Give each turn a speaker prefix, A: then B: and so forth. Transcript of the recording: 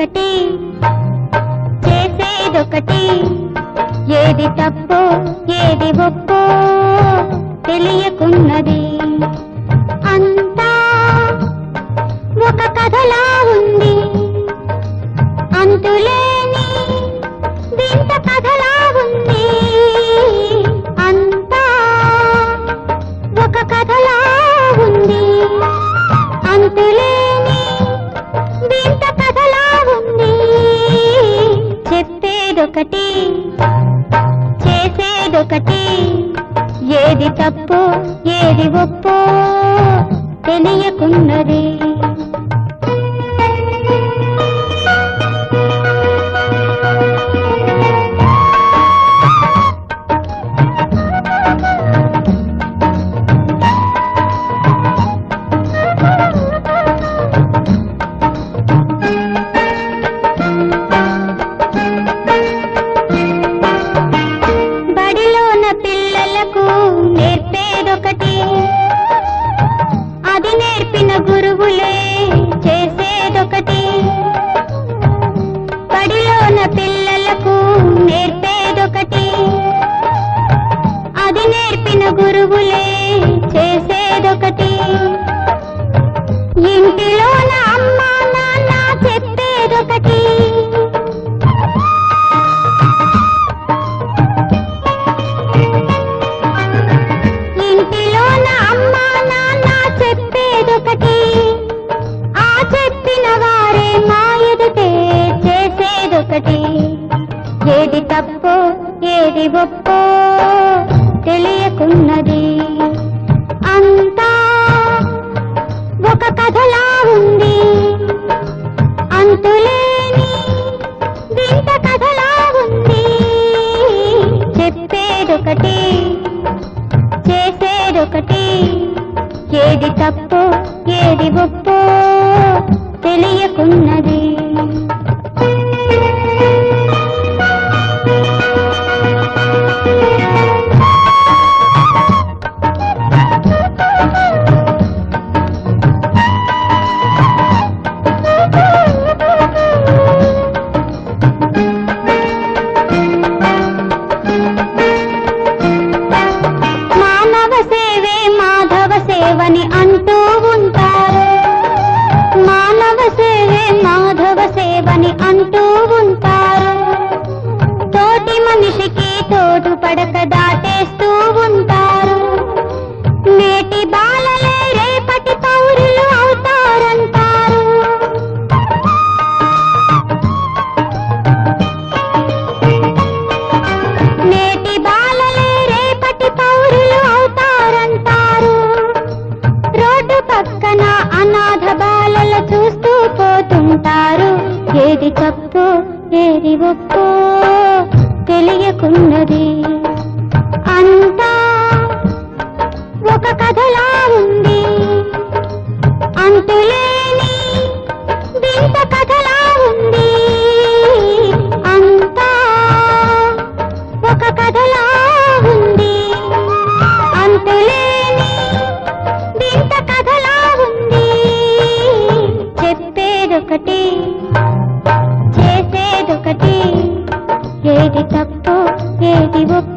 A: ఒకటి చేసేదొకటి. ఏది తప్పు ఏది ఒప్పో తెలియకున్నది. అంతా ఒక కథలా చేసేదొకటి. ఏది తప్పు ఏది ఒప్పు తెలియకున్నది. ఒప్పో తెలియకున్నది తోడు పడక దాటేస్తూ ఉంటారు. నేటి బాలలే రేపటి పౌరులు అవుతారంటారు. నేటి బాలలే రేపటి పౌరులు అవుతారంటారు. రోడ్డు పక్కన అనాథ బాలల చూస్తూ పోతుంటారు. ఏది తప్పు ఏది ఒప్పు? తెలియకున్నది అంతా ఒక కథలా ఉంది. అంతులేని వింత కథలా ఉంది. అంతా ఒక కథలా ఉంది. అంతులేని వింత కథలా ఉంది. చెప్పేదొకటి. ఏది తప్పు ఏది ఒప్పో